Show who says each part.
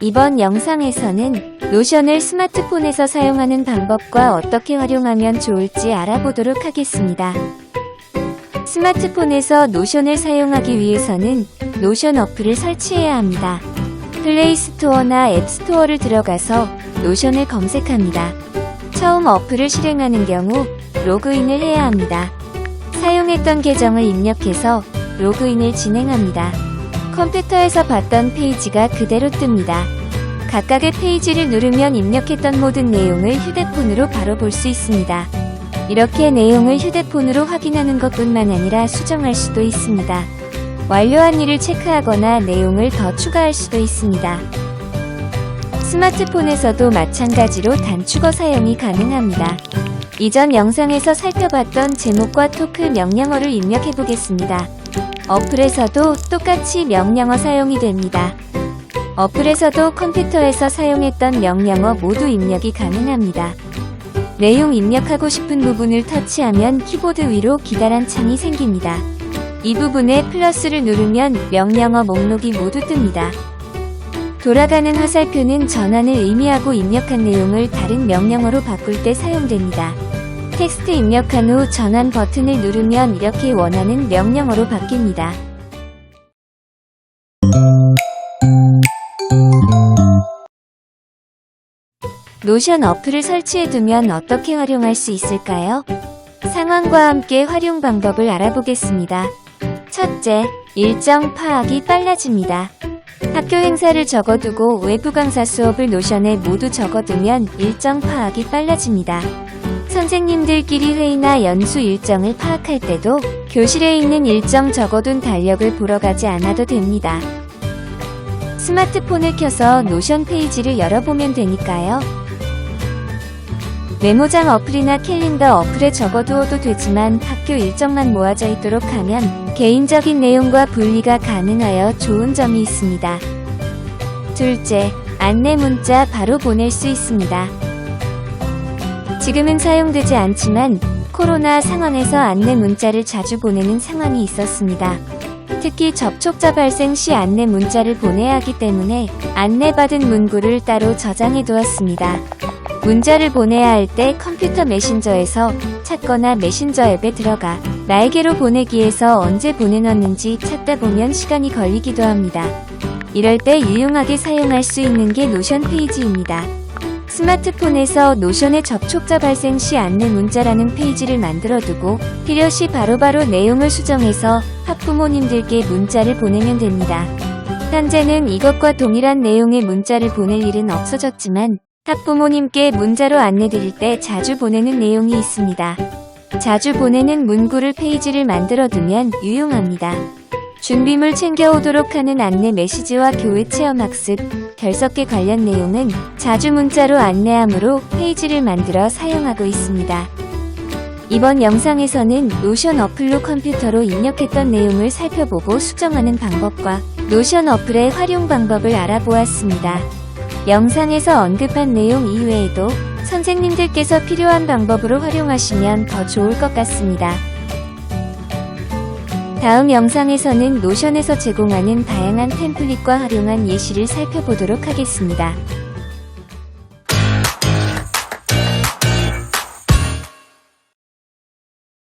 Speaker 1: 이번 영상에서는 로션을 스마트폰에서 사용하는 방법과 어떻게 활용하면 좋을지 알아보도록 하겠습니다. 스마트폰에서 노션을 사용하기 위해서는 노션 어플을 설치해야 합니다. 플레이스토어나 앱스토어를 들어가서 노션을 검색합니다. 처음 어플을 실행하는 경우 로그인을 해야 합니다. 사용했던 계정을 입력해서 로그인을 진행합니다. 컴퓨터에서 봤던 페이지가 그대로 뜹니다. 각각의 페이지를 누르면 입력했던 모든 내용을 휴대폰으로 바로 볼 수 있습니다. 이렇게 내용을 휴대폰으로 확인하는 것뿐만 아니라 수정할 수도 있습니다. 완료한 일을 체크하거나 내용을 더 추가할 수도 있습니다. 스마트폰에서도 마찬가지로 단축어 사용이 가능합니다. 이전 영상에서 살펴봤던 제목과 토크 명령어를 입력해 보겠습니다. 어플에서도 똑같이 명령어 사용이 됩니다. 어플에서도 컴퓨터에서 사용했던 명령어 모두 입력이 가능합니다. 내용 입력하고 싶은 부분을 터치하면 키보드 위로 기다란 창이 생깁니다. 이 부분에 플러스를 누르면 명령어 목록이 모두 뜹니다. 돌아가는 화살표는 전환을 의미하고 입력한 내용을 다른 명령어로 바꿀 때 사용됩니다. 텍스트 입력한 후 전환 버튼을 누르면 이렇게 원하는 명령어로 바뀝니다. 노션 어플을 설치해두면 어떻게 활용할 수 있을까요? 상황과 함께 활용 방법을 알아보겠습니다. 첫째, 일정 파악이 빨라집니다. 학교 행사를 적어두고 외부 강사 수업을 노션에 모두 적어두면 일정 파악이 빨라집니다. 선생님들끼리 회의나 연수 일정을 파악할 때도 교실에 있는 일정 적어둔 달력을 보러 가지 않아도 됩니다. 스마트폰을 켜서 노션 페이지를 열어보면 되니까요. 메모장 어플이나 캘린더 어플에 적어두어도 되지만 학교 일정만 모아져 있도록 하면 개인적인 내용과 분리가 가능하여 좋은 점이 있습니다. 둘째, 안내 문자 바로 보낼 수 있습니다. 지금은 사용되지 않지만 코로나 상황에서 안내 문자를 자주 보내는 상황이 있었습니다. 특히 접촉자 발생 시 안내 문자를 보내야 하기 때문에 안내받은 문구를 따로 저장해 두었습니다. 문자를 보내야 할 때 컴퓨터 메신저에서 찾거나 메신저 앱에 들어가 나에게로 보내기에서 언제 보내놨는지 찾다 보면 시간이 걸리기도 합니다. 이럴 때 유용하게 사용할 수 있는 게 노션 페이지입니다. 스마트폰에서 노션의 접촉자 발생 시 안내 문자라는 페이지를 만들어 두고 필요시 바로바로 내용을 수정해서 학부모님들께 문자를 보내면 됩니다. 현재는 이것과 동일한 내용의 문자를 보낼 일은 없어졌지만 학부모님께 문자로 안내드릴 때 자주 보내는 내용이 있습니다. 자주 보내는 문구를 페이지를 만들어 두면 유용합니다. 준비물 챙겨오도록 하는 안내 메시지와 교회 체험 학습, 결석계 관련 내용은 자주 문자로 안내함으로 페이지를 만들어 사용하고 있습니다. 이번 영상에서는 노션 어플로 컴퓨터로 입력했던 내용을 살펴보고 수정하는 방법과 노션 어플의 활용 방법을 알아보았습니다. 영상에서 언급한 내용 이외에도 선생님들께서 필요한 방법으로 활용하시면 더 좋을 것 같습니다. 다음 영상에서는 노션에서 제공하는 다양한 템플릿과 활용한 예시를 살펴보도록 하겠습니다.